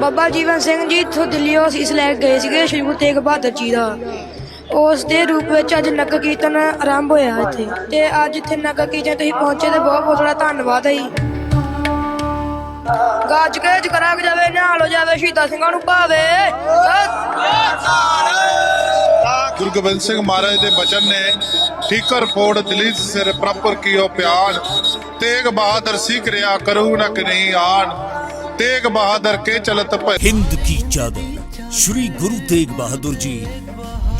ਬਾਬਾ ਜੀਵਨ ਸਿੰਘ ਜੀ ਇੱਥੋਂ ਦਿੱਲੀੋਂ ਸੀਸ ਲੈ ਗਏ ਸੀਗੇ ਸ਼੍ਰੀ ਗੁਰੂ ਤੇਗ ਬਹਾਦਰ ਜੀ ਦਾ। ਉਸ ਦੇ ਰੂਪ ਵਿੱਚ ਅੱਜ ਨਗਰ ਕੀਰਤਨ ਆਰੰਭ ਹੋਇਆ ਇੱਥੇ। ਤੇ ਅੱਜ ਇੱਥੇ ਨਗਰ ਕੀਰਤਨ ਤੁਸੀਂ ਪਹੁੰਚੇ ਤੇ ਬਹੁਤ ਬਹੁਤ ਤੁਹਾਡਾ ਧੰਨਵਾਦ ਹੈ ਜੀ। ਗੱਜ ਕੇ ਜਕਰਾ ਜਾਵੇ, ਨਿਹਾਲ ਹੋ ਜਾਵੇ, ਸ਼ਹੀਦਾਂ ਸਿੰਘਾਂ ਨੂੰ ਭਾਵੇ। ਗੁਰੂ ਗੋਬਿੰਦ ਸਿੰਘ ਮਹਾਰਾਜ ਦੇ ਬਚਨ ਨੇ ਠੀਕਰ ਫੋੜ ਦਲੀਤ ਸਿਰ ਪ੍ਰਪਰ ਕੀਓ ਪਿਆਨ। ਤੇਗ ਬਹਾਦਰ ਸਿੱਖ ਰਿਆ ਕਰੂ ਨ ਨਹੀਂ ਆਣ तेग बहादुर के चलत पर हिंद की चादर, श्री गुरु तेग बहादुर जी,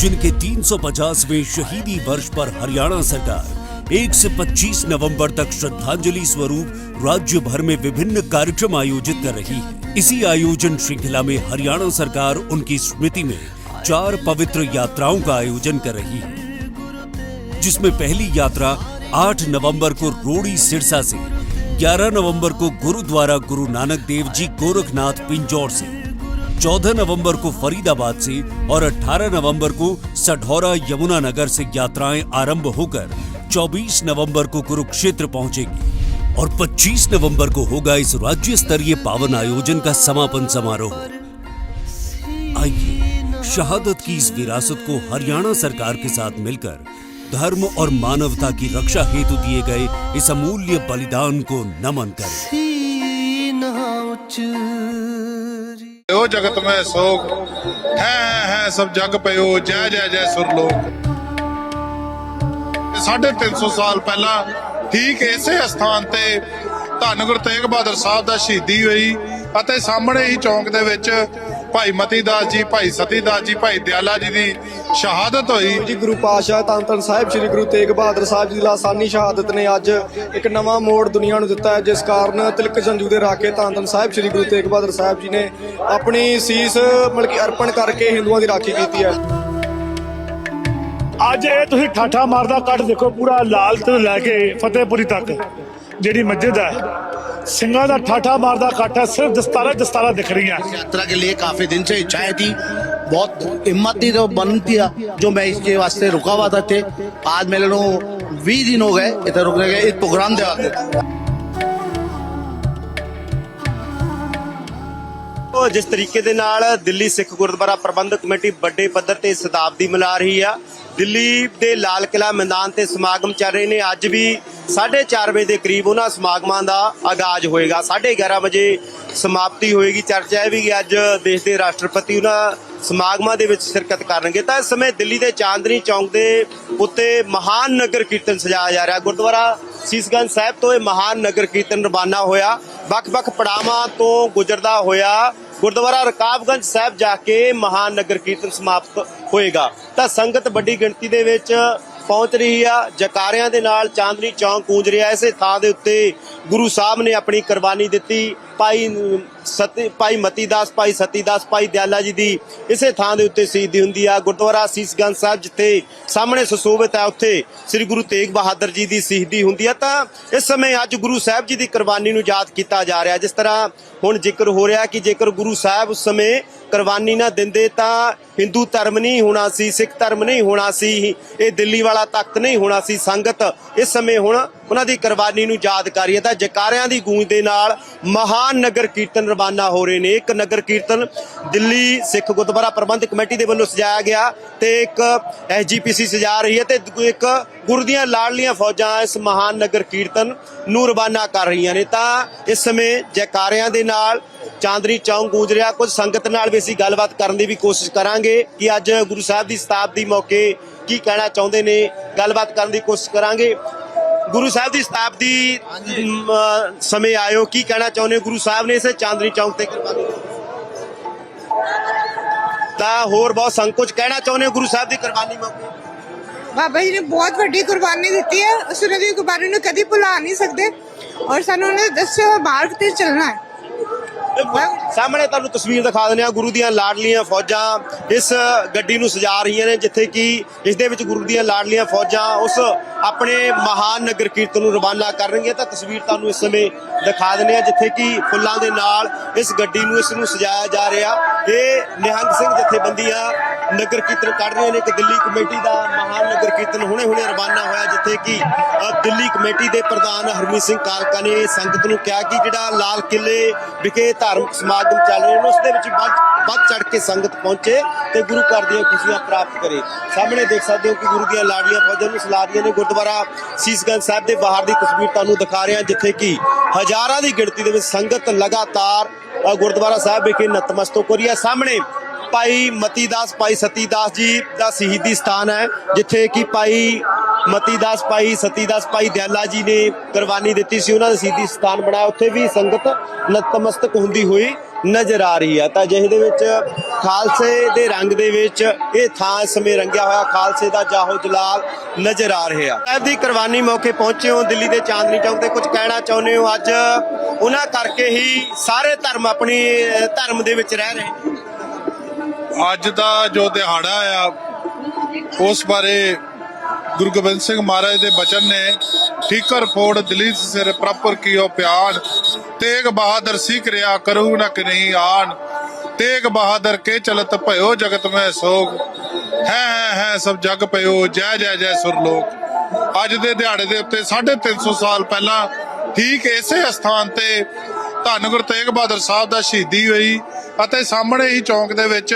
जिनके 350वें शहीदी वर्ष पर हरियाणा सरकार 1 से 25 नवंबर तक श्रद्धांजलि स्वरूप राज्य भर में विभिन्न कार्यक्रम आयोजित कर रही है। इसी आयोजन श्रृंखला में हरियाणा सरकार उनकी स्मृति में चार पवित्र यात्राओं का आयोजन कर रही है, जिसमें पहली यात्रा 8 नवंबर को रोड़ी सिरसा से 11 नवंबर को गुरुद्वारा गुरु नानक देव जी गोरखनाथ पिंजौर से 14 नवंबर को फरीदाबाद से और 18 नवंबर को सढौरा यमुनानगर से यात्राएँ आरंभ होकर 24 नवंबर को कुरुक्षेत्र पहुंचेगी और 25 नवंबर को होगा इस राज्य स्तरीय पावन आयोजन का समापन समारोह। आइए, शहादत की इस विरासत को हरियाणा सरकार के साथ मिलकर धर्म और मानवता की रक्षा हेतु दिए गए इस अमूल्य बलिदान को नमन करें ਓ ਜਗਤ ਮੈਂ ਸੋਗ ਹੈ ਹੈ ਹੈ ਸਭ ਜਗ ਪਇਓ ਜੈ ਜੈ ਜੈ ਸੁਰਲੋਕ ਸਾਢੇ 300 ਸਾਲ ਪਹਿਲਾਂ ਠੀਕ ਇਸੇ ਸਥਾਨ ਤੇ ਧੰਨ ਗੁਰੂ ਤੇਗ ਬਹਾਦਰ ਸਾਹਿਬ ਦਾ ਸ਼ਹੀਦੀ ਹੋਈ ਅਤੇ ਸਾਹਮਣੇ ਹੀ ਚੌਂਕ ਦੇ ਵਿੱਚ ਭਾਈ ਮਤੀ ਦਾਸ ਜੀ ਭਾਈ ਸਤੀ ਦਾਸ ਜੀ ਭਾਈ ਦਿਆਲਾ ਜੀ ਦੀ ਸ਼ਹਾਦਤ ਹੋਈ। ਜੀ ਗੁਰੂ ਪਾਤਸ਼ਾਹ ਧੰਨ ਧੰਨ ਸਾਹਿਬ ਸ੍ਰੀ ਗੁਰੂ ਤੇਗ ਬਹਾਦਰ ਸਾਹਿਬ ਜੀ ਦੀ ਲਾਸਾਨੀ ਸ਼ਹਾਦਤ ਨੇ ਅੱਜ ਇੱਕ ਨਵਾਂ ਮੋੜ ਦੁਨੀਆ ਨੂੰ ਦਿੱਤਾ ਹੈ ਜਿਸ ਕਾਰਨ ਤਿਲਕ ਜੰਜੂ ਦੇ ਰਾਖੇ ਧੰਨ ਸਾਹਿਬ ਸ੍ਰੀ ਗੁਰੂ ਤੇਗ ਬਹਾਦਰ ਸਾਹਿਬ ਜੀ ਨੇ ਆਪਣੀ ਸੀਸ ਮਤਲਬ ਕਿ ਅਰਪਣ ਕਰਕੇ ਹਿੰਦੂਆਂ ਦੀ ਰਾਖੀ ਕੀਤੀ ਹੈ। ਅੱਜ ਇਹ ਤੁਸੀਂ ਠਾਠਾ ਮਾਰਦਾ ਕੱਟ ਦੇਖੋ ਪੂਰਾ ਲਾਲ ਤੋਂ ਲੈ ਕੇ ਫਤਿਹਪੁਰੀ ਤੱਕ ਜਿਹੜੀ ਮਸਜਿਦ ਹੈ। ਸਿੰਘਾਂ ਦਾ ਠਾਠਾ ਮਾਰਦਾ ਕੱਟ ਹੈ ਸਿਰਫ ਦਸਤਾਰਾ ਦਸਤਾਰਾ ਦਿਖ ਰਹੀਆਂ यात्रा के लिए काफी दिन से इच्छाएं थी बहुत हिम्मत थी तो बन थी जो मैं इसके वास्ते रुका हुआ था थे आज मेरे लोग बीस दिन हो गए इधर रुकने के इस प्रोग्राम दे ਸਾਹਿਬ ਜਿਸ ਤਰੀਕੇ ਦੇ ਨਾਲ ਦਿੱਲੀ ਸਿੱਖ ਗੁਰਦੁਆਰਾ ਪ੍ਰਬੰਧਕ ਕਮੇਟੀ ਵੱਡੇ ਪੱਧਰ ਤੇ ਸਤਾਬਦੀ ਮਨਾ ਰਹੀ ਆ। ਦਿੱਲੀ ਦੇ ਲਾਲ ਕਿਲਾ ਮੈਦਾਨ ਤੇ ਸਮਾਗਮ ਚੱਲ ਰਹੇ ਨੇ। ਅੱਜ ਵੀ 4:30 ਵਜੇ ਦੇ ਕਰੀਬ ਉਹਨਾਂ ਸਮਾਗਮਾਂ ਦਾ ਆਗਾਜ਼ ਹੋਏਗਾ। 11:30 ਵਜੇ ਸਮਾਪਤੀ ਹੋਏਗੀ। ਚਰਚਾ ਇਹ ਵੀ ਅੱਜ ਦੇਸ਼ ਦੇ ਰਾਸ਼ਟਰਪਤੀ ਉਹਨਾਂ ਸਮਾਗਮਾਂ ਦੇ ਵਿੱਚ ਸ਼ਿਰਕਤ ਕਰਨਗੇ। ਤਾਂ ਇਸ ਸਮੇਂ ਦਿੱਲੀ ਦੇ ਚਾਂਦਨੀ ਚੌਂਕ ਦੇ ਉੱਤੇ ਮਹਾਨ ਨਗਰ ਕੀਰਤਨ ਸਜਾਇਆ ਜਾ ਰਿਹਾ। ਗੁਰਦੁਆਰਾ ਸੀਸਗੰਜ ਸਾਹਿਬ ਤੋਂ ਇਹ ਮਹਾਨ ਨਗਰ ਕੀਰਤਨ ਰਵਾਨਾ ਹੋਇਆ। ਵੱਖ-ਵੱਖ ਪੜਾਵਾਂ ਤੋਂ ਗੁਜ਼ਰਦਾ ਹੋਇਆ ਗੁਰਦੁਆਰਾ ਰਕਾਬਗੰਜ ਸਾਹਿਬ ਜਾ ਕੇ ਮਹਾਨ ਨਗਰ ਕੀਰਤਨ ਸਮਾਪਤ ਹੋਏਗਾ। ਤਾਂ ਸੰਗਤ ਵੱਡੀ ਗਿਣਤੀ ਦੇ ਵਿੱਚ ਪਹੁੰਚ ਰਹੀ ਆ। ਜਕਾਰਿਆਂ ਦੇ ਨਾਲ ਚਾਂਦਨੀ ਚੌਂਕ ਗੂੰਜ ਰਿਹਾ। ਇਸੇ ਥਾਂ ਦੇ ਉੱਤੇ ਗੁਰੂ ਸਾਹਿਬ ਨੇ ਆਪਣੀ ਕੁਰਬਾਨੀ ਦਿੱਤੀ। ਭਾਈ ਸਤੀ, ਭਾਈ ਮਤੀਦਾਸ, ਭਾਈ ਸਤੀਦਾਸ, ਭਾਈ ਦਿਆਲਾ ਜੀ ਦੀ ਇਸੇ ਥਾਂ ਦੇ ਉੱਤੇ ਸ਼ਹੀਦੀ ਹੁੰਦੀ ਆ। ਗੁਰਦੁਆਰਾ ਸੀਸਗੰਜ ਸਾਹਿਬ ਜਿੱਥੇ ਸਾਹਮਣੇ ਸੁਸ਼ੋਭਿਤ ਹੈ ਉੱਥੇ ਸ੍ਰੀ ਗੁਰੂ ਤੇਗ ਬਹਾਦਰ ਜੀ ਦੀ ਸ਼ਹੀਦੀ ਹੁੰਦੀ ਆ। ਤਾਂ ਇਸ ਸਮੇਂ ਅੱਜ ਗੁਰੂ ਸਾਹਿਬ ਜੀ ਦੀ ਕੁਰਬਾਨੀ ਨੂੰ ਯਾਦ ਕੀਤਾ ਜਾ ਰਿਹਾ। ਜਿਸ ਤਰ੍ਹਾਂ ਹੁਣ ਜ਼ਿਕਰ ਹੋ ਰਿਹਾ ਕਿ ਜੇਕਰ ਗੁਰੂ ਸਾਹਿਬ ਉਸ ਸਮੇਂ ਕੁਰਬਾਨੀ ਨਾ ਦਿੰਦੇ, ਤਾਂ ਹਿੰਦੂ ਧਰਮ ਨਹੀਂ ਹੋਣਾ ਸੀ, ਸਿੱਖ ਧਰਮ ਨਹੀਂ ਹੋਣਾ ਸੀ, ਇਹ ਦਿੱਲੀ ਵਾਲਾ ਤਖਤ ਨਹੀਂ ਹੋਣਾ ਸੀ। ਸੰਗਤ ਇਸ ਸਮੇਂ ਹੁਣ ਉਹਨਾਂ ਦੀ ਕੁਰਬਾਨੀ ਨੂੰ ਯਾਦ ਕਰ ਰਹੀ ਹੈ ਤਾਂ ਜਕਾਰਿਆਂ ਦੀ ਗੂੰਜ ਦੇ ਨਾਲ ਮਹਾਨ ਨਗਰ ਕੀਰਤਨ ਰਵਾਨਾ ਹੋ ਰਹੇ ਨੇ। ਇੱਕ ਨਗਰ ਕੀਰਤਨ ਦਿੱਲੀ ਸਿੱਖ ਗੁਰਦੁਆਰਾ ਪ੍ਰਬੰਧਕ ਕਮੇਟੀ ਦੇ ਵੱਲੋਂ ਸਜਾਇਆ ਗਿਆ ਤੇ ਇੱਕ ਐਸਜੀਪੀਸੀ ਸਜਾ ਰਹੀ ਹੈ ਤੇ ਇੱਕ ਗੁਰੂ ਦੀਆਂ ਲਾਡਲੀਆਂ ਫੌਜਾਂ ਇਸ ਮਹਾਨ ਨਗਰ ਕੀਰਤਨ ਨੂੰ ਰਵਾਨਾ ਕਰ ਰਹੀਆਂ ਨੇ। ਤਾਂ ਇਸ ਸਮੇਂ ਜੈਕਾਰਿਆਂ ਦੇ ਨਾਲ ਚਾਂਦਨੀ ਚੌਂਕ ਗੂੰਜ ਰਿਹਾ। ਕੁਝ ਸੰਗਤ ਨਾਲ ਵੀ ਅਸੀਂ ਗੱਲਬਾਤ ਕਰਨ ਦੀ ਵੀ ਕੋਸ਼ਿਸ਼ ਕਰਾਂਗੇ ਕਿ ਅੱਜ ਗੁਰੂ ਸਾਹਿਬ ਦੀ ਸ਼ਤਾਬਦੀ ਮੌਕੇ ਕੀ ਕਹਿਣਾ ਚਾਹੁੰਦੇ ਨੇ। ਗੱਲਬਾਤ ਕਰਨ ਦੀ ਕੋਸ਼ਿਸ਼ ਕਰਾਂਗੇ। ਗੁਰੂ ਸਾਹਿਬ ਦੀ ਸ਼ਤਾਬਦੀ ਅਮ, ਸਮੇਂ ਆਇਓ। ਕੀ ਕਹਿਣਾ ਚਾਹੁੰਦੇ ਹੋ? ਗੁਰੂ ਸਾਹਿਬ ਨੇ ਇਸੇ ਚਾਂਦਨੀ ਚੌਂਕ ਤੇ ਕੁਰਬਾਨੀ ਦਿੱਤੀ। ਤਾਂ ਹੋਰ ਬਹੁਤ ਸੰਕੋਚ। ਕਹਿਣਾ ਚਾਹੁੰਦੇ ਹੋ ਗੁਰੂ ਸਾਹਿਬ ਦੀ ਕੁਰਬਾਨੀ ਮੌਕੇ ਬਾਬਾ ਜੀ ਨੇ ਬਹੁਤ ਵੱਡੀ ਕੁਰਬਾਨੀ ਦਿੱਤੀ ਹੈ। ਅਸੀਂ ਉਹਨਾਂ ਦੀ ਕੁਰਬਾਨੀ ਨੂੰ ਕਦੀ ਭੁਲਾ ਨਹੀਂ ਸਕਦੇ। ਔਰ ਸਾਨੂੰ ਉਹਨੇ ਦੱਸਿਆ ਹੋਇਆ ਮਾਰਗ ਤੇ ਚੱਲਣਾ ਹੈ। ਸਾਹਮਣੇ ਤੁਹਾਨੂੰ ਤਸਵੀਰ ਦਿਖਾ ਦਿੰਦੇ ਆ ਗੁਰੂ ਦੀਆਂ ਲਾਡਲੀਆਂ ਫੌਜਾਂ ਇਸ ਗੱਡੀ ਨੂੰ ਸਜਾ ਰਹੀਆਂ ਨੇ, ਜਿੱਥੇ ਕਿ ਇਸ ਦੇ ਵਿੱਚ ਗੁਰੂ ਦੀਆਂ ਲਾਡਲੀਆਂ ਫੌਜਾਂ ਉਸ ਆਪਣੇ ਮਹਾਨ ਨਗਰ ਕੀਰਤਨ ਨੂੰ ਰਵਾਨਾ ਕਰਨਗੀਆਂ ਤਾਂ ਤਸਵੀਰ ਤੁਹਾਨੂੰ ਇਸ ਸਮੇਂ ਦਿਖਾ ਦਿੰਦੇ ਆ ਜਿੱਥੇ ਕਿ ਫੁੱਲਾਂ ਦੇ ਨਾਲ ਇਸ ਗੱਡੀ ਨੂੰ, ਇਸ ਨੂੰ ਸਜਾਇਆ ਜਾ ਰਿਹਾ। ਇਹ ਨਿਹੰਗ ਸਿੰਘ ਜਥੇਬੰਦੀਆਂ ਨਗਰ ਕੀਰਤਨ ਕੱਢ ਰਹੇ ਨੇ। ਕਿ ਦਿੱਲੀ ਕਮੇਟੀ ਦਾ ਮਹਾਨ ਨਗਰ ਕੀਰਤਨ ਹੁਣੇ-ਹੁਣੇ ਰਵਾਨਾ ਹੋਇਆ, ਜਿੱਥੇ ਕਿ ਦਿੱਲੀ ਕਮੇਟੀ ਦੇ ਪ੍ਰਧਾਨ ਹਰਮੀਤ ਸਿੰਘ ਕਾਲਕਾ ਨੇ ਸੰਗਤ ਨੂੰ ਕਿਹਾ ਕਿ ਜਿਹੜਾ ਲਾਲ ਕਿਲੇ ਵਿਖੇ ਧਾਰਮਿਕ ਸਮਾਗਮ ਚੱਲ ਰਹੇ ਨੇ, ਉਸ ਦੇ ਵਿੱਚ ਵੱਧ ਵੱਧ ਚੜ ਕੇ ਸੰਗਤ ਪਹੁੰਚੇ ਤੇ ਗੁਰੂ ਘਰ ਦੀਆਂ ਖੁਸ਼ੀਆਂ ਪ੍ਰਾਪਤ ਕਰੇ। ਸਾਹਮਣੇ ਦੇਖ ਸਕਦੇ ਹੋ ਕਿ ਗੁਰੂ ਦੀਆਂ ਲਾੜੀਆਂ ਫੌਜਾਂ ਨੂੰ ਸਲਾ ਰਹੀਆਂ ਨੇ। ਗੁਰਦੁਆਰਾ ਸੀਸਗੰਜ ਸਾਹਿਬ ਦੇ ਬਾਹਰ ਦੀ ਤਸਵੀਰ ਤੁਹਾਨੂੰ ਦਿਖਾ ਰਿਹਾ ਜਿੱਥੇ ਕਿ ਹਜ਼ਾਰਾਂ ਦੀ ਗਿਣਤੀ ਦੇ ਵਿੱਚ ਸੰਗਤ ਲਗਾਤਾਰ ਗੁਰਦੁਆਰਾ ਸਾਹਿਬ ਵਿਖੇ ਨਤਮਸਤਕ ਹੋ ਰਹੀ ਹੈ। ਸਾਹਮਣੇ ਭਾਈ ਮਤੀਦਾਸ, ਭਾਈ ਸਤੀਦਾਸ ਜੀ ਦਾ ਸ਼ਹੀਦੀ ਸਥਾਨ ਹੈ, ਜਿੱਥੇ ਕਿ ਭਾਈ ਮਤੀਦਾਸ ਭਾਈ ਸਤੀਦਾਸ ਭਾਈ ਦਿਆਲਾ ਜੀ ਨੇ ਕੁਰਬਾਨੀ ਦਿੱਤੀ ਸੀ। ਉਹਨਾਂ ਦਾ ਸ਼ਹੀਦੀ ਸਥਾਨ ਬਣਾਇਆ। ਉੱਥੇ ਵੀ ਸੰਗਤ ਨਤਮਸਤਕ ਹੁੰਦੀ ਹੋਈ ਨਜ਼ਰ ਆ ਰਹੀ ਹੈ। ਤਾਂ ਜਿਹੇ ਵਿੱਚ ਖਾਲਸੇ ਦੇ ਰੰਗ ਦੇ ਵਿੱਚ ਇਹ ਥਾਂ ਇਸ ਸਮੇਂ ਰੰਗਿਆ ਹੋਇਆ। ਖਾਲਸੇ ਦਾ ਜਾਹੋ ਜਲਾਲ ਨਜ਼ਰ ਆ ਰਿਹਾ। ਸਾਹਿਬ ਦੀ ਕੁਰਬਾਨੀ ਮੌਕੇ ਪਹੁੰਚੇ ਹੋ ਦਿੱਲੀ ਦੇ ਚਾਂਦਨੀ ਚੌਕ ਤੇ। ਕੁਝ ਕਹਿਣਾ ਚਾਹੁੰਦੇ ਹੋ? ਅੱਜ ਉਹਨਾਂ ਕਰਕੇ ਹੀ ਸਾਰੇ ਧਰਮ ਆਪਣੀ ਧਰਮ ਦੇ ਵਿੱਚ ਰਹਿ ਰਹੇ ਅੱਜ ਦਾ ਜੋ ਦਿਹਾੜਾ ਆ, ਉਸ ਬਾਰੇ ਗੁਰੂ ਗੋਬਿੰਦ ਸਿੰਘ ਮਹਾਰਾਜ ਦੇ ਬਚਨ ਨੇ ਠੀਕਰ ਫੋੜ ਦਲੀਤ ਸਿਰ ਪ੍ਰਪਰ ਕੀਓ ਪਿਆਨ। ਤੇਗ ਬਹਾਦਰ ਸਿੱਖ ਰਿਆ ਕਰੂ ਨ ਨਹੀਂ ਆਣ ਤੇਗ ਬਹਾਦਰ ਕੇ ਚਲਤ ਭਇਓ ਜਗਤ ਮੈਂ ਸੋਗ। ਹੈ ਹੈ ਹੈ, ਸਭ ਜਗ ਪਇਓ ਜੈ ਜੈ ਜੈ ਸੁਰ ਲੋਕ। ਅੱਜ ਦੇ ਦਿਹਾੜੇ ਦੇ ਉੱਤੇ 350 ਸਾਲ ਪਹਿਲਾਂ ਠੀਕ ਇਸੇ ਸਥਾਨ ਤੇ ਧੰਨ ਗੁਰੂ ਤੇਗ ਬਹਾਦਰ ਸਾਹਿਬ ਦਾ ਸ਼ਹੀਦੀ ਹੋਈ ਅਤੇ ਸਾਹਮਣੇ ਹੀ ਚੌਂਕ ਦੇ ਵਿੱਚ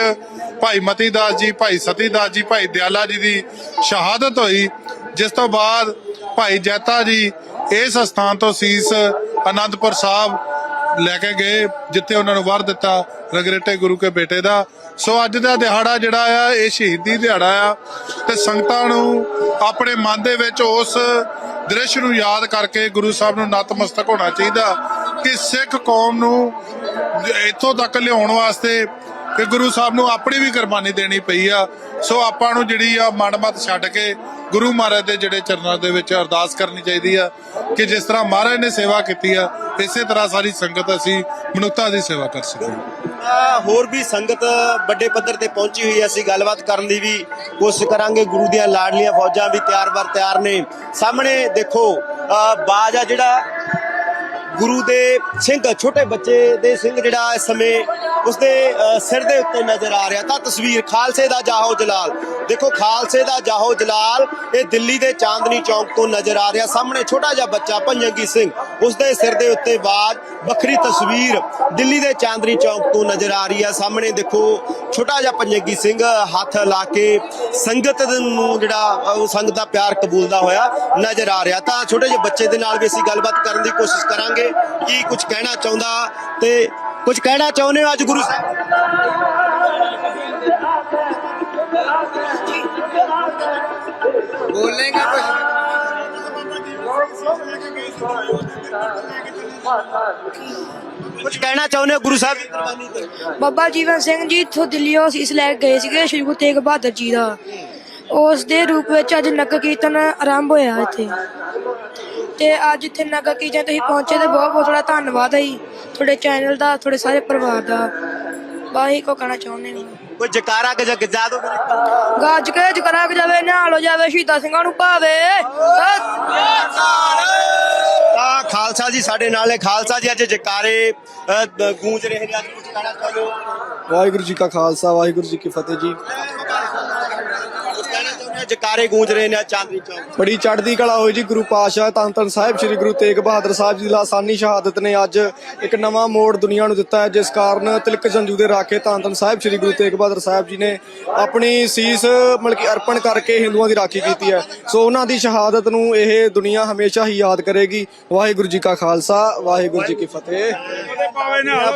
ਭਾਈ ਮਤੀਦਾਸ ਜੀ, ਭਾਈ ਸਤੀਦਾਸ ਜੀ, ਭਾਈ ਦਿਆਲਾ ਜੀ ਦੀ ਸ਼ਹਾਦਤ ਹੋਈ। ਜਿਸ ਤੋਂ ਬਾਅਦ ਭਾਈ ਜੈਤਾ ਜੀ ਇਸ ਸਥਾਨ ਤੋਂ ਸੀਸ ਅਨੰਦਪੁਰ ਸਾਹਿਬ ਲੈ ਕੇ ਗਏ, ਜਿੱਥੇ ਉਹਨਾਂ ਨੂੰ ਵਰ ਦਿੱਤਾ ਰਗਰੇਟੇ ਗੁਰੂ ਕੇ ਬੇਟੇ ਦਾ। ਸੋ ਅੱਜ ਦਾ ਦਿਹਾੜਾ ਜਿਹੜਾ ਆ, ਇਹ ਸ਼ਹੀਦੀ ਦਿਹਾੜਾ ਆ ਤੇ ਸੰਗਤਾਂ ਨੂੰ ਆਪਣੇ ਮਨ ਦੇ ਵਿੱਚ ਉਸ ਦ੍ਰਿਸ਼ ਨੂੰ ਯਾਦ ਕਰਕੇ ਗੁਰੂ ਸਾਹਿਬ ਨੂੰ ਨਤਮਸਤਕ ਹੋਣਾ ਚਾਹੀਦਾ ਕਿ ਸਿੱਖ ਕੌਮ ਨੂੰ ਇੱਥੋਂ ਤੱਕ ਲਿਆਉਣ ਵਾਸਤੇ ਕਿ ਗੁਰੂ ਸਾਹਿਬ ਨੂੰ ਆਪਣੀ ਵੀ ਕੁਰਬਾਨੀ ਦੇਣੀ ਪਈ ਆ। ਸੋ ਆਪਾਂ ਨੂੰ ਜਿਹੜੀ ਆ ਮਨਮਤ ਛੱਡ ਕੇ ਗੁਰੂ ਮਹਾਰਾਜ ਦੇ ਜਿਹੜੇ ਚਰਨਾਂ ਦੇ ਵਿੱਚ ਅਰਦਾਸ ਕਰਨੀ ਚਾਹੀਦੀ ਆ ਕਿ ਜਿਸ ਤਰ੍ਹਾਂ ਮਹਾਰਾਜ ਨੇ ਸੇਵਾ ਕੀਤੀ ਆ, ਇਸੇ ਤਰ੍ਹਾਂ ਸਾਰੀ ਸੰਗਤ ਅਸੀਂ ਮਨੁੱਖਤਾ ਦੀ ਸੇਵਾ ਕਰ ਸਕੀਏ। ਹੋਰ ਵੀ ਸੰਗਤ ਵੱਡੇ ਪੱਧਰ ਤੇ ਪਹੁੰਚੀ ਹੋਈ ਹੈ ਅਸੀਂ ਗੱਲਬਾਤ ਕਰਨ ਦੀ ਵੀ ਕੋਸ਼ਿਸ਼ ਕਰਾਂਗੇ। ਗੁਰੂ ਦੀਆਂ ਲਾਡਲੀਆਂ ਫੌਜਾਂ ਵੀ ਤਿਆਰ ਬਰ ਤਿਆਰ ਨੇ। ਸਾਹਮਣੇ ਦੇਖੋ ਬਾਜ ਆ ਜਿਹੜਾ ਗੁਰੂ ਦੇ ਸਿੰਘ, ਛੋਟੇ ਬੱਚੇ ਦੇ ਸਿੰਘ ਜਿਹੜਾ ਇਸ ਸਮੇਂ ਉਸਦੇ ਸਿਰ ਦੇ ਉੱਤੇ ਨਜ਼ਰ ਆ ਰਿਹਾ ਤਾਂ ਤਸਵੀਰ ਖਾਲਸੇ ਦਾ ਜਾਹੋ ਜਲਾਲ। ਦੇਖੋ, ਖਾਲਸੇ ਦਾ ਜਾਹੋ ਜਲਾਲ, ਇਹ ਦਿੱਲੀ ਦੇ ਚਾਂਦਨੀ ਚੌਕ ਤੋਂ ਨਜ਼ਰ ਆ ਰਿਹਾ। ਸਾਹਮਣੇ ਛੋਟਾ ਜਿਹਾ ਬੱਚਾ, ਭੰਜੰਗੀ ਸਿੰਘ, ਉਸਦੇ ਸਿਰ ਦੇ ਉੱਤੇ ਬਾਜ, ਵੱਖਰੀ ਤਸਵੀਰ ਦਿੱਲੀ ਦੇ ਚਾਂਦਨੀ ਚੌਕ ਤੋਂ ਨਜ਼ਰ ਆ ਰਹੀ ਹੈ। ਸਾਹਮਣੇ ਦੇਖੋ, ਛੋਟਾ ਜਿਹਾ ਭੰਜੰਗੀ ਸਿੰਘ ਹੱਥ ਲਾ ਕੇ ਸੰਗਤ ਨੂੰ ਜਿਹੜਾ ਉਹ ਸੰਗਤ ਦਾ ਪਿਆਰ ਕਬੂਲਦਾ ਹੋਇਆ ਨਜ਼ਰ ਆ ਰਿਹਾ। ਤਾਂ ਛੋਟੇ ਜਿਹੇ ਬੱਚੇ ਦੇ ਨਾਲ ਵੀ ਅਸੀਂ ਗੱਲਬਾਤ ਕਰਨ ਦੀ ਕੋਸ਼ਿਸ਼ ਕਰਾਂਗੇ। ਕੀ ਕੁਝ ਕਹਿਣਾ ਚਾਹੁੰਦਾ ਤੇ ਕੁਝ ਕਹਿਣਾ ਚਾਹੁੰਦੇ ਹੋ ਅੱਜ ਗੁਰੂ ਸਾਹਿਬ? ਕੁਝ ਕਹਿਣਾ ਚਾਹੁੰਦੇ ਹੋ ਗੁਰੂ ਸਾਹਿਬ ਦੀ ਕੁਰਬਾਨੀ ਤੇ ਬਾਬਾ ਜੀਵਨ ਸਿੰਘ ਜੀ ਇੱਥੋਂ ਦਿੱਲੀੋਂ ਸੀਸ ਲੈ ਕੇ ਗਏ ਸੀਗੇ ਸ਼੍ਰੀ ਗੁਰੂ ਤੇਗ ਬਹਾਦਰ ਜੀ ਦਾ। ਉਸ ਦੇ ਰੂਪ ਵਿੱਚ ਅੱਜ ਨਗਰ ਕੀਰਤਨ ਆਰੰਭ ਹੋਇਆ ਇੱਥੇ। ਤੇ ਅੱਜ ਇੱਥੇ ਨਗਰ ਕੀਰਤਨ ਤੁਸੀਂ ਪਹੁੰਚੇ ਤੇ ਬਹੁਤ ਬਹੁਤ ਤੁਹਾਡਾ ਧੰਨਵਾਦ ਹੈ ਜੀ। ਤੁਹਾਡੇ ਚੈਨਲ ਦਾ ਤੁਹਾਡੇ ਸਾਰੇ ਪਰਿਵਾਰ ਦਾ। ਬਾਈ ਕੋ ਕਹਿਣਾ ਚਾਹੁੰਦੇ ਹਾਂ। ਕੋਈ ਜਕਾਰਾ ਕਿ ਜਗ ਜਾ ਦੋ ਗੱਜ ਕੇ ਜਕਰਾ ਕੇ ਜਾਵੇ ਨਿਹਾਲ ਹੋ ਜਾਵੇ ਸ਼ਹੀਦਾਂ ਸਿੰਘਾਂ ਨੂੰ ਭਾਵੇ। ਤਾਂ ਖਾਲਸਾ ਜੀ ਸਾਡੇ ਨਾਲ ਹੈ ਖਾਲਸਾ ਜੀ ਅੱਜ ਜਕਾਰੇ ਅ, ਦ- ਗੂੰਜ ਰਹੇ ਨੇ। ਅੱਜ ਕੁਝ ਕਹਿਣਾ ਚਾਹੁੰਦੇ ਹੋ? ਵਾਹਿਗੁਰੂ ਜੀ ਕਾ ਖਾਲਸਾ ਵਾਹਿਗੁਰੂ ਜੀ ਕੀ ਫਤਿਹ ਜੀ ਕੁਝ ਕਹਿਣਾ ਚਾਹੁੰਦੇ ਹੋ ਜਕਾਰੇ ਗੂੰਜ ਰਹੇ ਨੇ ਚਾਂਦਨੀ ਚੌਕ। ਬੜੀ ਚੜ੍ਹਦੀ ਕਲਾ ਹੋਈ ਜੀ ਗੁਰੂ ਪਾਤਸ਼ਾਹ ਧੰਨ ਸਾਹਿਬ ਸ੍ਰੀ ਗੁਰੂ ਤੇਗ ਬਹਾਦਰ ਸਾਹਿਬ ਜੀ ਦੀ ਲਾਸਾਨੀ ਸ਼ਹਾਦਤ ਨੇ ਅੱਜ ਇੱਕ ਨਵਾਂ ਮੋੜ ਦੁਨੀਆ ਨੂੰ ਦਿੱਤਾ ਹੈ ਜਿਸ ਕਾਰਨ ਤਿਲਕ ਜੰਜੂ ਦੇ ਰਾਖੇ ਧੰਨ ਸਾਹਿਬ ਸ੍ਰੀ ਗੁਰੂ ਤੇਗ ਬਹਾਦਰ ਸਾਹਿਬ ਜੀ ਨੇ ਆਪਣੀ ਸੀਸ ਮਤਲਬ ਕਿ ਅਰਪਣ ਕਰਕੇ ਹਿੰਦੂਆਂ ਦੀ ਰਾਖੀ ਕੀਤੀ ਹੈ। ਸੋ ਉਹਨਾਂ ਦੀ ਸ਼ਹਾਦਤ ਨੂੰ ਇਹ ਦੁਨੀਆ ਹਮੇਸ਼ਾ ਹੀ ਯਾਦ ਕਰੇਗੀ। ਵਾਹਿਗੁਰੂ ਜੀ ਕਾ ਖਾਲਸਾ ਵਾਹਿਗੁਰੂ ਜੀ ਕੀ ਫਤਿਹ।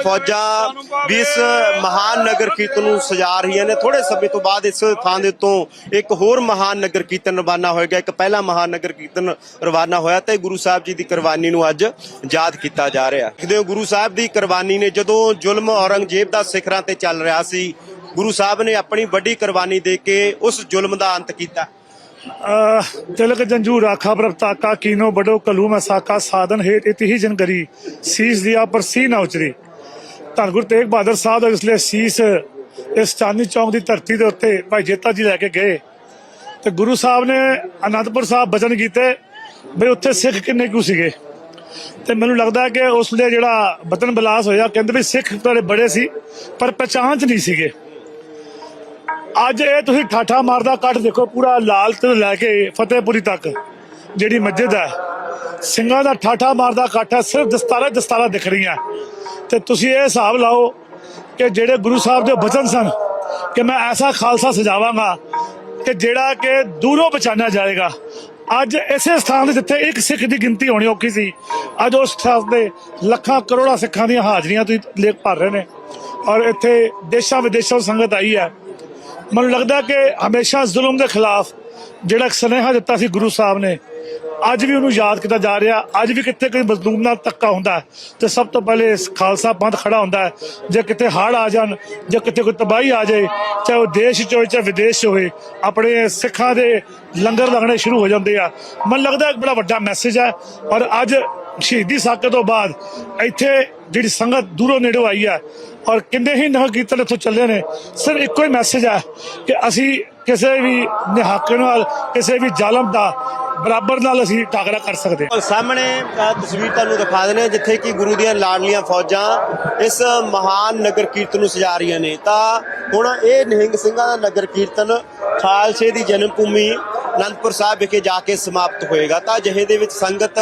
ਫੌਜਾਂ ਵੀ ਇਸ ਮਹਾਨ ਨਗਰ ਕੀਰਤਨ ਨੂੰ ਸਜਾ ਰਹੀਆਂ ਨੇ। ਥੋੜੇ ਸਮੇਂ ਤੋਂ ਬਾਅਦ ਇਸ ਥਾਂ ਦੇ ਉੱਤੋਂ ਇੱਕ ਹੋਰ ਮਹਾਨ ਨਗਰ ਕੀਰਤਨ ਰਵਾਨਾ ਹੋਏਗਾ ਇੱਕ ਪਹਿਲਾ ਮਹਾਨ ਨਗਰ ਕੀਰਤਨ ਰਵਾਨਾ ਹੋਇਆ ਤੇ ਗੁਰੂ ਸਾਹਿਬ ਜੀ ਦੀ ਕੁਰਬਾਨੀ ਨੂੰ ਅੱਜ ਯਾਦ ਕੀਤਾ ਜਾ ਰਿਹਾ। ਦੇਖਦੇ ਹੋ, ਗੁਰੂ ਸਾਹਿਬ ਦੀ ਕੁਰਬਾਨੀ ਨੇ ਜਦੋਂ ਜ਼ੁਲਮ ਔਰੰਗਜ਼ੇਬ ਦਾ ਸਿਖਰਾਂ ਤੇ ਚੱਲ ਰਿਹਾ ਸੀ, ਗੁਰੂ ਸਾਹਿਬ ਨੇ ਆਪਣੀ ਵੱਡੀ ਕੁਰਬਾਨੀ ਦੇ ਕੇ ਉਸ ਜ਼ੁਲਮ ਦਾ ਅੰਤ ਕੀਤਾ। ਤਿਲਕ ਜੰਜੂ ਰਾਖਾ ਪ੍ਰਪਤਾਕਾ ਕੀਨੋ ਬਡੋ ਕਲੂ ਮੈਂ ਸਾਧਨ ਹੇਤ ਇਤਿ ਜਨ ਕਰੀ, ਸੀਸ ਦਿਆ ਪਰ ਸੀ ਨਾ ਉਚਰੀ। ਧੰਨ ਗੁਰੂ ਤੇਗ ਬਹਾਦਰ ਸਾਹਿਬ ਦਾ ਇਸ ਲਈ ਸੀਸ ਇਸ ਚਾਂਦਨੀ ਚੌਕ ਦੀ ਧਰਤੀ ਦੇ ਉੱਤੇ ਭਾਈ ਜੇਤਾ ਜੀ ਲੈ ਕੇ ਗਏ। ਤੇ ਗੁਰੂ ਸਾਹਿਬ ਨੇ ਅਨੰਦਪੁਰ ਸਾਹਿਬ ਬਚਨ ਕੀਤੇ ਵੀ ਉੱਥੇ ਸਿੱਖ ਕਿੰਨੇ ਕੁ ਸੀਗੇ। ਤੇ ਮੈਨੂੰ ਲੱਗਦਾ ਕਿ ਉਸ ਵੇਲੇ ਜਿਹੜਾ ਵਤਨ ਬਲਾਸ ਹੋਇਆ, ਕਹਿੰਦੇ ਵੀ ਸਿੱਖ ਤੁਹਾਡੇ ਬੜੇ ਸੀ, ਪਰ ਪਛਾਣ ਚ ਨਹੀਂ ਸੀਗੇ। ਅੱਜ ਇਹ ਤੁਸੀਂ ਠਾਠਾ ਮਾਰਦਾ ਕੱਟ ਦੇਖੋ, ਪੂਰਾ ਲਾਲ ਤੋਂ ਲੈ ਕੇ ਫਤਿਹਪੁਰੀ ਤੱਕ, ਜਿਹੜੀ ਮਸਜਿਦ ਹੈ। ਸਿੰਘਾਂ ਦਾ ਠਾਠਾ ਮਾਰਦਾ ਕੱਟ ਹੈ, ਸਿਰਫ ਦਸਤਾਰਾ ਦਸਤਾਰਾ ਦਿਖ ਰਹੀਆਂ। ਤੇ ਤੁਸੀਂ ਇਹ ਹਿਸਾਬ ਲਾਓ ਕਿ ਜਿਹੜੇ ਗੁਰੂ ਸਾਹਿਬ ਦੇ ਬਚਨ ਸਨ, ਕਿ ਮੈਂ ਐਸਾ ਖਾਲਸਾ ਸਜਾਵਾਂਗਾ ਕਿ ਜਿਹੜਾ ਕਿ ਦੂਰੋਂ ਪਛਾਣਿਆ ਜਾਏਗਾ। ਅੱਜ ਇਸੇ ਸਥਾਨ ਦੇ ਜਿੱਥੇ ਇੱਕ ਸਿੱਖ ਦੀ ਗਿਣਤੀ ਹੋਣੀ ਔਖੀ ਸੀ, ਅੱਜ ਉਸ ਸਥਾਨ ਤੇ ਲੱਖਾਂ ਕਰੋੜਾਂ ਸਿੱਖਾਂ ਦੀਆਂ ਹਾਜ਼ਰੀਆਂ ਤੁਸੀਂ ਲੇਖ ਭਰ ਰਹੇ ਨੇ। ਔਰ ਇੱਥੇ ਦੇਸ਼ਾਂ ਵਿਦੇਸ਼ਾਂ ਸੰਗਤ ਆਈ ਹੈ। ਮੈਨੂੰ ਲੱਗਦਾ ਕਿ ਹਮੇਸ਼ਾ ਜ਼ੁਲਮ ਦੇ ਖਿਲਾਫ ਜਿਹੜਾ ਇੱਕ ਸੁਨੇਹਾ ਦਿੱਤਾ ਸੀ ਗੁਰੂ ਸਾਹਿਬ ਨੇ ਅੱਜ ਵੀ ਉਹਨੂੰ ਯਾਦ ਕੀਤਾ ਜਾ ਰਿਹਾ ਅੱਜ ਵੀ ਕਿੱਥੇ ਕੋਈ ਮਜ਼ਲੂਮ ਨਾਲ ਧੱਕਾ ਹੁੰਦਾ ਹੈ, ਤੇ ਸਭ ਤੋਂ ਪਹਿਲੇ ਖਾਲਸਾ ਪੰਥ ਖੜਾ ਹੁੰਦਾ ਹੈ ਜੇ ਕਿਤੇ ਹੜ੍ਹ ਆ ਜਾਣ ਜੇ ਕਿਤੇ ਕੋਈ ਤਬਾਹੀ ਆ ਜਾਏ ਚਾਹੇ ਉਹ ਦੇਸ਼ 'ਚ ਹੋਵੇ ਚਾਹੇ ਵਿਦੇਸ਼ 'ਚ ਹੋਵੇ ਆਪਣੇ ਸਿੱਖਾਂ ਦੇ ਲੰਗਰ ਲੱਗਣੇ ਸ਼ੁਰੂ ਹੋ ਜਾਂਦੇ ਆ। ਮੈਨੂੰ ਲੱਗਦਾ ਇੱਕ ਬੜਾ ਵੱਡਾ ਮੈਸੇਜ ਹੈ ਔਰ ਅੱਜ ਸ਼ਹੀਦੀ ਸਾਕੇ ਤੋਂ ਬਾਅਦ ਇੱਥੇ ਜਿਹੜੀ ਸੰਗਤ ਦੂਰੋਂ ਨੇੜੋਂ ਆਈ ਹੈ ਔਰ ਕਿੰਨੇ ਹੀ ਨਗਰ ਕੀਰਤਨ ਇੱਥੋਂ ਚੱਲੇ ਨੇ ਸਿਰਫ ਇੱਕੋ ਹੀ ਮੈਸੇਜ ਹੈ ਕਿ ਅਸੀਂ ਕਿਸੇ ਵੀ ਨਿਹੱਕ ਨਾਲ ਕਿਸੇ ਵੀ ਜ਼ਾਲਮ ਦਾ ਬਰਾਬਰ ਨਾਲ ਅਸੀਂ ਟਾਕਰਾ ਕਰ ਸਕਦੇ ਹਾਂ। ਸਾਹਮਣੇ ਤਸਵੀਰ ਤੁਹਾਨੂੰ ਦਿਖਾ ਦਿੰਦੇ ਹਾਂ ਜਿੱਥੇ ਕਿ ਗੁਰੂ ਦੀਆਂ ਲਾਡਲੀਆਂ ਫੌਜਾਂ ਇਸ ਮਹਾਨ ਨਗਰ ਕੀਰਤਨ ਨੂੰ ਸਜਾ ਰਹੀਆਂ ਨੇ। ਤਾਂ ਹੁਣ ਇਹ ਨਿਹੰਗ ਸਿੰਘਾਂ ਦਾ ਨਗਰ ਕੀਰਤਨ ਖਾਲਸੇ ਦੀ ਜਨਮ ਭੂਮੀ ਅਨੰਦਪੁਰ ਸਾਹਿਬ ਵਿਖੇ ਜਾ ਕੇ ਸਮਾਪਤ ਹੋਏਗਾ। ਤਾਂ ਜਿਹੇ ਦੇ ਵਿੱਚ ਸੰਗਤ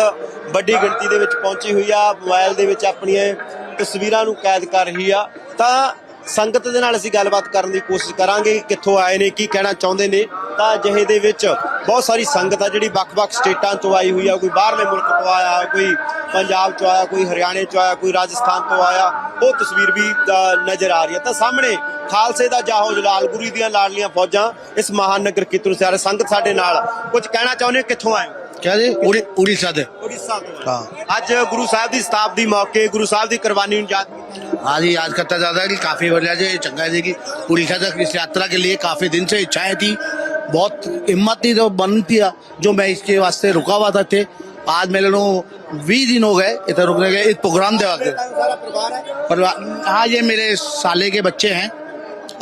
ਵੱਡੀ ਗਿਣਤੀ ਦੇ ਵਿੱਚ ਪਹੁੰਚੀ ਹੋਈ ਆ, ਮੋਬਾਈਲ ਦੇ ਵਿੱਚ ਆਪਣੀਆਂ ਤਸਵੀਰਾਂ ਨੂੰ ਕੈਦ ਕਰ ਰਹੀ ਆ। ਤਾਂ ਸੰਗਤ ਦੇ ਨਾਲ ਅਸੀਂ ਗੱਲਬਾਤ ਕਰਨ ਦੀ ਕੋਸ਼ਿਸ਼ ਕਰਾਂਗੇ ਕਿੱਥੋਂ ਆਏ ਨੇ, ਕੀ ਕਹਿਣਾ ਚਾਹੁੰਦੇ ਨੇ। ਤਾਂ ਜਿਹੇ ਦੇ ਵਿੱਚ ਬਹੁਤ ਸਾਰੀ ਸੰਗਤ ਆ ਜਿਹੜੀ ਵੱਖ-ਵੱਖ ਸਟੇਟਾਂ ਤੋਂ ਆਈ ਹੋਈ ਆ ਕੋਈ ਬਾਹਰਲੇ ਮੁਲਕ ਤੋਂ ਆਇਆ ਕੋਈ ਪੰਜਾਬ ਤੋਂ ਆਇਆ ਕੋਈ ਹਰਿਆਣੇ ਤੋਂ ਆਇਆ ਕੋਈ ਰਾਜਸਥਾਨ ਤੋਂ ਆਇਆ ਉਹ ਤਸਵੀਰ ਵੀ ਅ, ਨਜ਼ਰ ਆ ਰਹੀ ਹੈ ਤਾਂ ਸਾਹਮਣੇ ਖਾਲਸੇ ਦਾ ਜਾਹੋ ਜਲਾਲ ਗੁਰੂ ਦੀਆਂ ਲਾਡਲੀਆਂ ਫੌਜਾਂ ਇਸ ਮਹਾਨ ਨਗਰ ਕੀਰਤਨ ਸਾਰੇ ਸੰਗਤ ਸਾਡੇ ਨਾਲ ਕੁਝ ਕਹਿਣਾ ਚਾਹੁੰਦੇ ਹੋ, ਕਿੱਥੋਂ ਆਏ ਹੋ? क्या जी उड़ी उड़ीसा से ਉੜੀਸਾ ਤੋਂ ਆਏ। ਅੱਜ ਗੁਰੂ ਸਾਹਿਬ ਦੀ ਸਤਾਬਦੀ ਮੌਕੇ ਗੁਰੂ ਸਾਹਿਬ ਦੀ ਕੁਰਬਾਨੀ ਨੂੰ ਯਾਦ ਕੀਤਾ आज ही याद करता जाता है कि काफी बढ़िया जी चंगा जी की उड़ीसा तक इस यात्रा के लिए काफी दिन से इच्छाएं थी बहुत हिम्मत थी तो बन थी जो मैं इसके वास्ते रुका हुआ था थे आज मेरे लोग बीस दिन हो गए इधर रुकने के इस प्रोग्राम देवा के ਸਾਰਾ ਪਰਿਵਾਰ ਹੈ परिवार हाँ ये मेरे साले के बच्चे हैं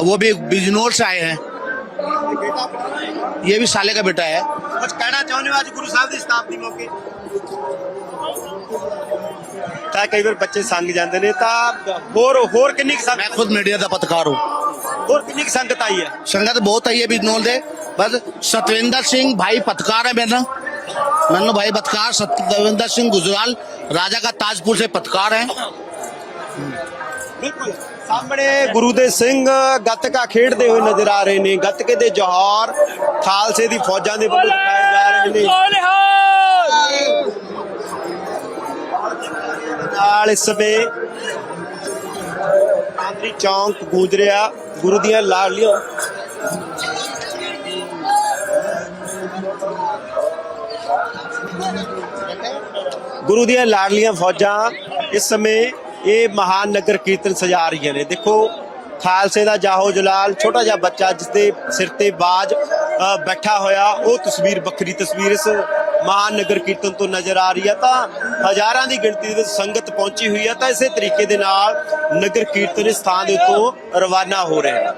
वो भी बिजनौर से आए हैं ये भी साले का बेटा है ਕੁਝ ਕਹਿਣਾ ਚਾਹੁੰਦੇ ਹੋ ਅੱਜ ਗੁਰੂ ਸਾਹਿਬ ਦੀ ਸਤਾਬਦੀ ਮੌਕੇ ਤਾਂ ਕਈ ਵਾਰ ਬੱਚੇ ਸੰਗ ਜਾਂਦੇ ਨੇ ਤਾਂ ਹੋਰ ਹੋਰ ਕਿੰਨੀ ਕੁ मैं ਸੰਗਤ खुद मीडिया का पत्रकार हूँ ਹੋਰ ਕਿੰਨੀ ਕੁ ਸੰਗਤ ਆਈ ਹੈ संगत बहुत आई है बिजनौर से बस सतविंदर सिंह भाई पत्रकार है मेरा मन्नू भाई पत्रकार सतविंदर सिंह गुजराल राजा का ताजपुर से पत्रकार हैं ਬਿਲਕੁਲ ਸਾਹਮਣੇ ਗੁਰੂ ਦੇ ਸਿੰਘ ਗੱਤਕਾ ਖੇਡਦੇ ਹੋਏ ਨਜ਼ਰ ਆ ਰਹੇ ਨੇ ਗੱਤਕੇ ਦੇ ਜੋਹਰ ਖਾਲਸੇ ਦੀ ਫੌਜਾਂ ਦੇ ਵੱਲੋਂ ਦਿਖਾਏ ਜਾ ਰਹੇ ਨੇ ਨਾਲ ਇਸ ਸਮੇਂ ਆਂਦਰੀ ਚੌਂਕ ਗੂੰਜ ਰਿਹਾ ਗੁਰੂ ਦੀਆਂ ਲਾਡਲੀਆਂ ਗੁਰੂ ਦੀਆਂ ਲਾਡਲੀਆਂ ਫੌਜਾਂ ਇਸ ਸਮੇਂ ਇਹ ਮਹਾਨ ਨਗਰ ਕੀਰਤਨ ਸਜਾ ਰਹੀਆਂ ਨੇ। ਦੇਖੋ, ਖਾਲਸੇ ਦਾ ਜਾਹੋ ਜਲਾਲ, ਛੋਟਾ ਜਿਹਾ ਬੱਚਾ ਜਿਸ ਦੇ ਸਿਰ ਤੇ ਬਾਜ ਬੈਠਾ ਹੋਇਆ, ਉਹ ਤਸਵੀਰ, ਵੱਖਰੀ ਤਸਵੀਰ ਇਸ ਮਹਾਨ ਨਗਰ ਕੀਰਤਨ ਤੋਂ ਨਜ਼ਰ ਆ ਰਹੀ ਹੈ। ਤਾਂ ਹਜ਼ਾਰਾਂ ਦੀ ਗਿਣਤੀ ਦੇ ਵਿੱਚ ਸੰਗਤ ਪਹੁੰਚੀ ਹੋਈ ਹੈ। ਤਾਂ ਇਸੇ ਤਰੀਕੇ ਦੇ ਨਾਲ ਨਗਰ ਕੀਰਤਨ ਇਸ ਥਾਂ ਦੇ ਉੱਤੋਂ ਰਵਾਨਾ ਹੋ ਰਿਹਾ ਹੈ।